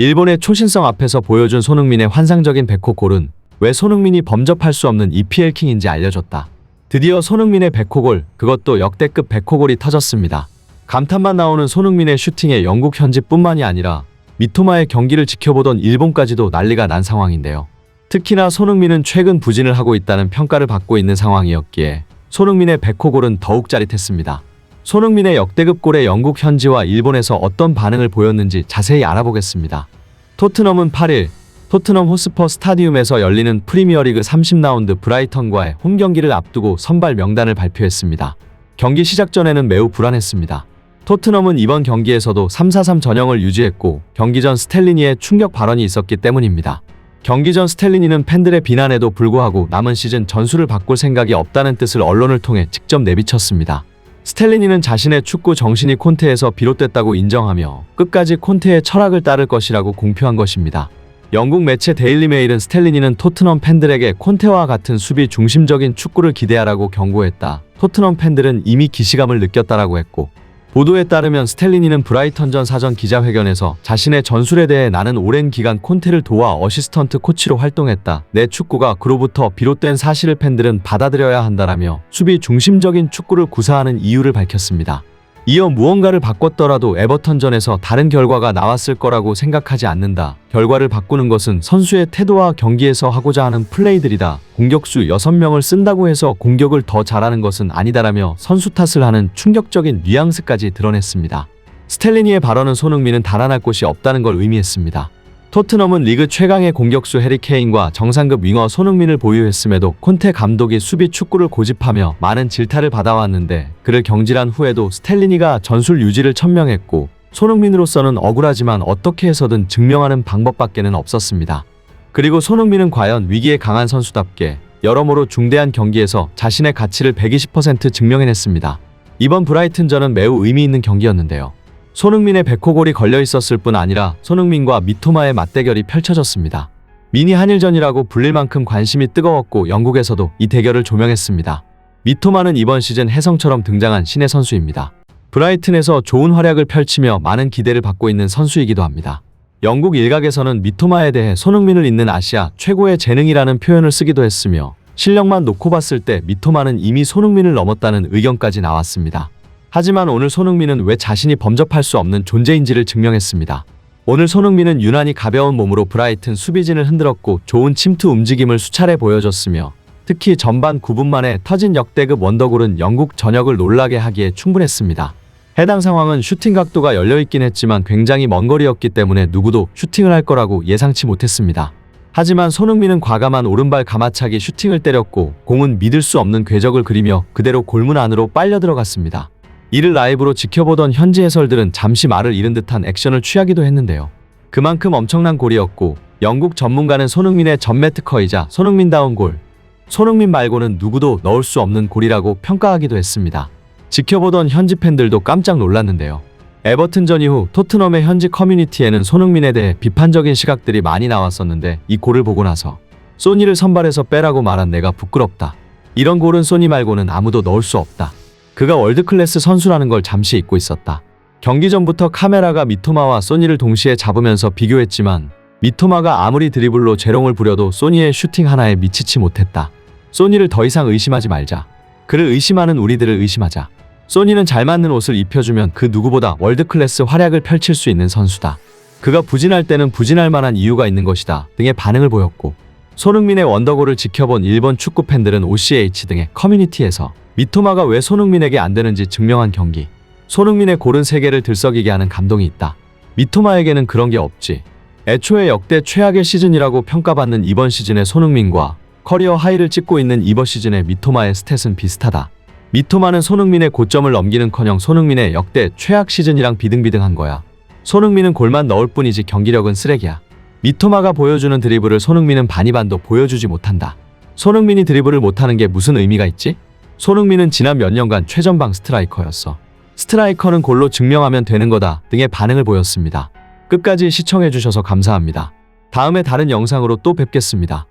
일본의 초신성 앞에서 보여준 손흥민의 환상적인 백호 골은 왜 손흥민이 범접할 수 없는 EPL 킹인지 알려줬다. 드디어 손흥민의 백호골, 그것도 역대급 백호골이 터졌습니다. 감탄만 나오는 손흥민의 슈팅에 영국 현지뿐만이 아니라 미토마의 경기를 지켜보던 일본까지도 난리가 난 상황인데요. 특히나 손흥민은 최근 부진을 하고 있다는 평가를 받고 있는 상황이었기에 손흥민의 백호골은 더욱 짜릿했습니다. 손흥민의 역대급 골에 영국 현지와 일본에서 어떤 반응을 보였는지 자세히 알아보겠습니다. 토트넘은 8일 토트넘 호스퍼 스타디움에서 열리는 프리미어리그 30라운드 브라이턴과의 홈 경기를 앞두고 선발 명단을 발표했습니다. 경기 시작 전에는 매우 불안했습니다. 토트넘은 이번 경기에서도 3-4-3 전형을 유지했고 경기 전 스텔리니의 충격 발언이 있었기 때문입니다. 경기 전 스텔리니는 팬들의 비난에도 불구하고 남은 시즌 전술을 바꿀 생각이 없다는 뜻을 언론을 통해 직접 내비쳤습니다. 스텔리니는 자신의 축구 정신이 콘테에서 비롯됐다고 인정하며 끝까지 콘테의 철학을 따를 것이라고 공표한 것입니다. 영국 매체 데일리 메일은 스텔리니는 토트넘 팬들에게 콘테와 같은 수비 중심적인 축구를 기대하라고 경고했다. 토트넘 팬들은 이미 기시감을 느꼈다라고 했고 보도에 따르면 스텔리니는 브라이턴전 사전 기자회견에서 자신의 전술에 대해 나는 오랜 기간 콘테를 도와 어시스턴트 코치로 활동했다. 내 축구가 그로부터 비롯된 사실을 팬들은 받아들여야 한다라며 수비 중심적인 축구를 구사하는 이유를 밝혔습니다. 이어 무언가를 바꿨더라도 에버턴전에서 다른 결과가 나왔을 거라고 생각하지 않는다. 결과를 바꾸는 것은 선수의 태도와 경기에서 하고자 하는 플레이들이다. 공격수 6명을 쓴다고 해서 공격을 더 잘하는 것은 아니다라며 선수 탓을 하는 충격적인 뉘앙스까지 드러냈습니다. 스텔리니의 발언은 손흥민은 달아날 곳이 없다는 걸 의미했습니다. 토트넘은 리그 최강의 공격수 해리 케인과 정상급 윙어 손흥민을 보유했음에도 콘테 감독이 수비 축구를 고집하며 많은 질타를 받아왔는데 그를 경질한 후에도 스텔리니가 전술 유지를 천명했고 손흥민으로서는 억울하지만 어떻게 해서든 증명하는 방법밖에는 없었습니다. 그리고 손흥민은 과연 위기에 강한 선수답게 여러모로 중대한 경기에서 자신의 가치를 120% 증명해냈습니다. 이번 브라이튼전은 매우 의미 있는 경기였는데요. 손흥민의 백호골이 걸려 있었을 뿐 아니라 손흥민과 미토마의 맞대결이 펼쳐졌습니다. 미니 한일전이라고 불릴 만큼 관심이 뜨거웠고 영국에서도 이 대결을 조명했습니다. 미토마는 이번 시즌 혜성처럼 등장한 신의 선수입니다. 브라이튼에서 좋은 활약을 펼치며 많은 기대를 받고 있는 선수이기도 합니다. 영국 일각에서는 미토마에 대해 손흥민을 잇는 아시아 최고의 재능이라는 표현을 쓰기도 했으며 실력만 놓고 봤을 때 미토마는 이미 손흥민을 넘었다는 의견까지 나왔습니다. 하지만 오늘 손흥민은 왜 자신이 범접할 수 없는 존재인지를 증명했습니다. 오늘 손흥민은 유난히 가벼운 몸으로 브라이튼 수비진을 흔들었고 좋은 침투 움직임을 수차례 보여줬으며 특히 전반 9분 만에 터진 역대급 원더골은 영국 전역을 놀라게 하기에 충분했습니다. 해당 상황은 슈팅 각도가 열려있긴 했지만 굉장히 먼 거리였기 때문에 누구도 슈팅을 할 거라고 예상치 못했습니다. 하지만 손흥민은 과감한 오른발 가마차기 슈팅을 때렸고 공은 믿을 수 없는 궤적을 그리며 그대로 골문 안으로 빨려 들어갔습니다. 이를 라이브로 지켜보던 현지 해설들은 잠시 말을 잃은 듯한 액션을 취하기도 했는데요. 그만큼 엄청난 골이었고 영국 전문가는 손흥민의 전매 특허이자 손흥민다운 골, 손흥민 말고는 누구도 넣을 수 없는 골이라고 평가하기도 했습니다. 지켜보던 현지 팬들도 깜짝 놀랐는데요. 에버튼전 이후 토트넘의 현지 커뮤니티에는 손흥민에 대해 비판적인 시각들이 많이 나왔었는데 이 골을 보고 나서 소니를 선발해서 빼라고 말한 내가 부끄럽다. 이런 골은 소니 말고는 아무도 넣을 수 없다. 그가 월드클래스 선수라는 걸 잠시 잊고 있었다. 경기 전부터 카메라가 미토마와 소니를 동시에 잡으면서 비교했지만 미토마가 아무리 드리블로 재롱을 부려도 소니의 슈팅 하나에 미치지 못했다. 소니를 더 이상 의심하지 말자. 그를 의심하는 우리들을 의심하자. 소니는 잘 맞는 옷을 입혀주면 그 누구보다 월드클래스 활약을 펼칠 수 있는 선수다. 그가 부진할 때는 부진할 만한 이유가 있는 것이다. 등의 반응을 보였고 손흥민의 원더골을 지켜본 일본 축구 팬들은 OCH 등의 커뮤니티에서 미토마가 왜 손흥민에게 안 되는지 증명한 경기. 손흥민의 골은 세계를 들썩이게 하는 감동이 있다. 미토마에게는 그런 게 없지. 애초에 역대 최악의 시즌이라고 평가받는 이번 시즌의 손흥민과 커리어 하이를 찍고 있는 이번 시즌의 미토마의 스탯은 비슷하다. 미토마는 손흥민의 고점을 넘기는커녕 손흥민의 역대 최악 시즌이랑 비등비등한 거야. 손흥민은 골만 넣을 뿐이지 경기력은 쓰레기야. 미토마가 보여주는 드리블을 손흥민은 반이 반도 보여주지 못한다. 손흥민이 드리블을 못하는 게 무슨 의미가 있지? 손흥민은 지난 몇 년간 최전방 스트라이커였어. 스트라이커는 골로 증명하면 되는 거다 등의 반응을 보였습니다. 끝까지 시청해주셔서 감사합니다. 다음에 다른 영상으로 또 뵙겠습니다.